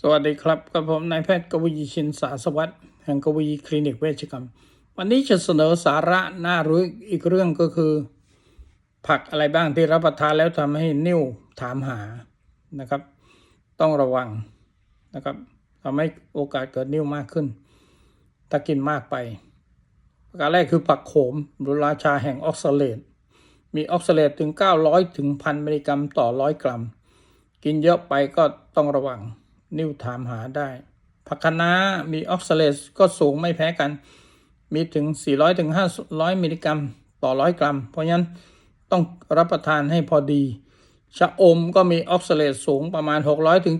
สวัสดีครับกับผมนายแพทย์กวีชินสาสวัสดิ์แห่งกวีคลินิกเวชกรรม วันนี้จะเสนอสาระน่ารู้อีกเรื่องก็คือ ผักอะไรบ้างที่รับประทานแล้วทำให้นิ่วถามหานะครับ ต้องระวังนะครับทำให้โอกาสเกิดนิ่วมากขึ้น ถ้ากินมากไปประการแรกคือผักโขมหรือราชาแห่งออกซาเลตมีออกซาเลตถึง 900 ถึง1,000มิลลิกรัมต่อ100กรัม กินเยอะไปก็ต้องระวัง นิ้วถามหาได้ ผักคะน้ามีออกซาเลตก็สูงไม่แพ้กัน มีถึง400ถึงมิลลิกรัม ต่อ 100 กรัม เพราะฉะนั้นต้องรับประทานให้พอดี ชะอมก็มีออกซาเลตสูงประมาณ600ถึง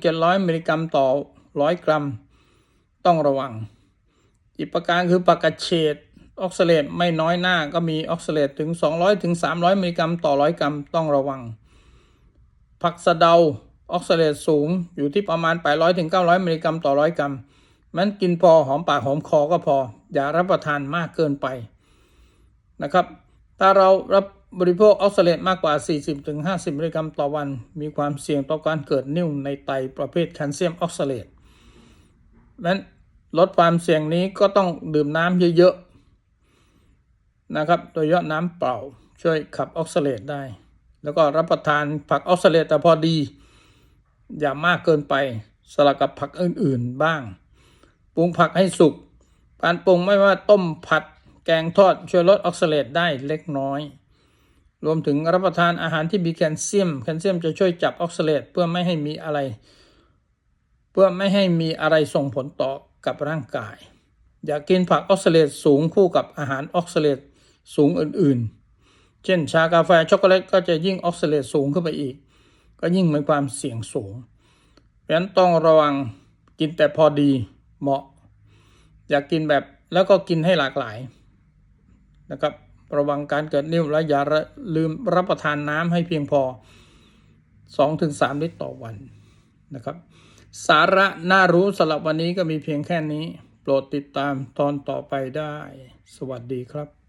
มิลลิกรัมต่อ 100 กรัม ต้องระวัง อีกประการคือผักกระเฉดออกซาเลตไม่น้อยหน้าก็มีออกซาเลตถึง 200ถึงมิลลิกรัมต่อ 100 กรัม ต้องระวัง ผักสะเดา ออกซาเลตสูงอยู่ที่ประมาณ 800ถึง900 มิลลิกรัมต่อ100กรัมมันกินพอหอมปากหอมคอก็พอ อย่ารับประทานมากเกินไปนะครับ ถ้าเรารับบริโภคออกซาเลตมากกว่า 40ถึง50 มิลลิกรัมต่อวัน มีความเสี่ยงต่อการเกิดนิ่วในไตประเภทแคลเซียมออกซาเลตนั้นลดความเสี่ยงนี้ก็ต้องดื่มน้ำเยอะๆนะครับ โดยเฉพาะน้ำเปล่าช่วยขับออกซาเลตได้ แล้วก็รับประทานผักออกซาเลตแต่พอดี อย่ามากเกินไปสลับกับผักอื่นๆบ้าง ปรุงผักให้สุกการปรุงไม่ว่าต้มผัดแกงทอดช่วยลดออกซาเลตได้เล็กน้อย รวมถึงรับประทานอาหารที่มีแคลเซียม แคลเซียมจะช่วยจับออกซาเลตเพื่อไม่ให้มีอะไร เพื่อไม่ให้มีอะไรส่งผลต่อกับร่างกาย อย่ากกินผักออกซาเลตสูงคู่กับอาหารออกซาเลตสูงอื่นๆ เช่นชากาแฟช็อกโกแลตก็จะยิ่งออกซาเลตสูงขึ้นไปอีก ก็ยิ่งมีความเสี่ยงสูง เพราะฉะนั้นต้องระวังกินแต่พอดีเหมาะ อยากกินแบบแล้วก็กินให้หลากหลายนะครับ ระวังการเกิดนิ่วและอย่าลืมรับประทานน้ำให้เพียงพอ 2-3 ลิตรต่อวันนะครับ สาระน่ารู้สำหรับวันนี้ก็มีเพียงแค่นี้ โปรดติดตามตอนต่อไปได้ สวัสดีครับ